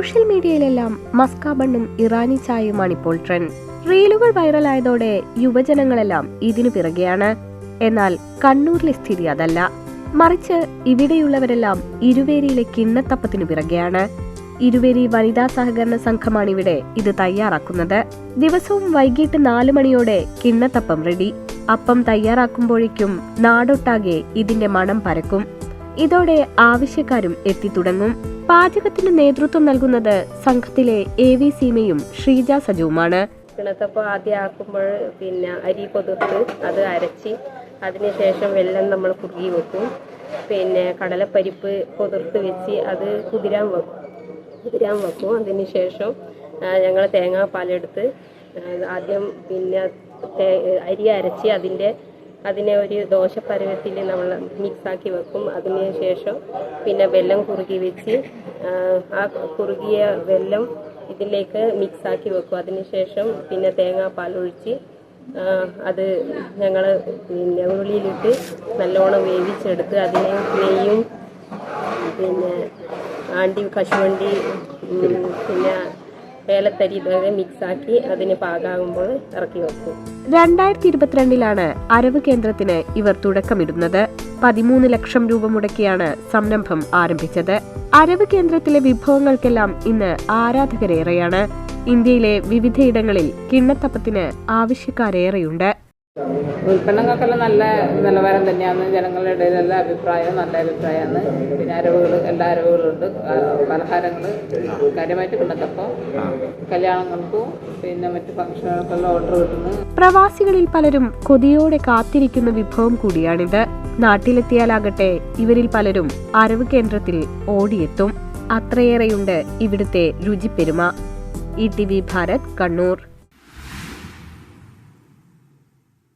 Social മീഡിയയിലെല്ലാം മസ്ക ബണ്ണും ഇറാനി ചായയുമാണ് ഇപ്പോൾ ട്രെൻഡ്. റീലുകൾ വൈറലായതോടെ യുവജനങ്ങളെല്ലാം ഇതിനു പിറകെയാണ്. എന്നാൽ കണ്ണൂരിലെ സ്ഥിതി അതല്ല. മറിച്ച് ഇവിടെയുള്ളവരെല്ലാം ഇരുവേരിയിലെ കിണ്ണത്തപ്പത്തിനു പിറകെയാണ്. ഇരുവേരി വനിതാ സഹകരണ സംഘമാണ് ഇവിടെ ഇത് തയ്യാറാക്കുന്നത്. ദിവസവും വൈകിട്ട് നാലു മണിയോടെ കിണ്ണത്തപ്പം റെഡി അപ്പം തയ്യാറാക്കുമ്പോഴേക്കും നാടൊട്ടാകെ ഇതിന്റെ മണം പരക്കും. ഇതോടെ ആവശ്യക്കാരും എത്തിത്തുടങ്ങും പാചകത്തിന് നേതൃത്വം നൽകുന്നത് സംഘത്തിലെ എ വി സീമയും ഷീജ സജുവുമാണ്. കിണത്തപ്പം ആദ്യം ആക്കുമ്പോൾ പിന്നെ അരി കൊതിർത്ത് അത് അരച്ച് അതിനുശേഷം വെള്ളം നമ്മൾ കുറുകി വെക്കും. പിന്നെ കടലപ്പരിപ്പ് കൊതിർത്ത് വെച്ച് അത് കുതിരാൻ വെക്കും കുതിരാൻ വെക്കും. അതിനുശേഷം ഞങ്ങൾ തേങ്ങാപ്പാലെടുത്ത് ആദ്യം പിന്നെ അരി അരച്ച് അതിന്റെ അതിനെ ഒരു ദോശപ്പരുവത്തിൽ നമ്മൾ മിക്സാക്കി വെക്കും. അതിന് ശേഷം പിന്നെ വെള്ളം കുറുകി വെച്ച് ആ, കുറുകിയ വെള്ളം ഇതിലേക്ക് മിക്സാക്കി വെക്കും. അതിനുശേഷം പിന്നെ തേങ്ങാപ്പാൽ ഒഴിച്ച് അത് ഞങ്ങൾ പിന്നെ ഉള്ളിയിലിട്ട് നല്ലോണം വേവിച്ചെടുത്ത് അതിനെ നെയ്യും പിന്നെ ആണ്ടി കശുവണ്ടി പിന്നെ ഏലത്തരി ഇതൊക്കെ മിക്സാക്കി അതിന് പാകാകുമ്പോൾ ഇറക്കി വെക്കും. രണ്ടായിരത്തി ഇരുപത്തിരണ്ടിലാണ് അരവ് കേന്ദ്രത്തിന് ഇവർ തുടക്കമിടുന്നത്. പതിമൂന്ന് ലക്ഷം രൂപ മുടക്കിയാണ് സംരംഭം ആരംഭിച്ചത്. അരവ് കേന്ദ്രത്തിലെ വിഭവങ്ങൾക്കെല്ലാം ഇന്ന് ആരാധകരേറെയാണ്. ഇന്ത്യയിലെ വിവിധയിടങ്ങളിൽ കിണ്ണത്തപ്പത്തിന് ആവശ്യക്കാരേറെയുണ്ട്. ഉൽപ്പന്നങ്ങൾക്കെല്ലാം നല്ല നിലവാരം തന്നെയാണ്. ജനങ്ങളുടെ ഇടയിലുള്ള അഭിപ്രായം നല്ല അഭിപ്രായമാണ്. പിന്നെ അരവുകൾ എല്ലാ അരവുകളുണ്ട്. പലഹാരങ്ങൾ കാര്യമായിട്ട് കിണ്ണത്തപ്പം കല്യാണങ്ങൾക്കും പിന്നെ മറ്റു ഫംഗ്ഷനുകൾക്കെല്ലാം ഓർഡർ കിട്ടുന്നു. പ്രവാസികളിൽ പലരും കൊതിയോടെ കാത്തിരിക്കുന്ന വിഭവം കൂടിയാണിത്. നാട്ടിലെത്തിയാലാകട്ടെ ഇവരിൽ പലരും അരവ് കേന്ദ്രത്തിൽ ഓടിയെത്തും. അത്രയേറെയുണ്ട് ഇവിടുത്തെ രുചിപ്പെരുമ. E T V Bharat Kannur.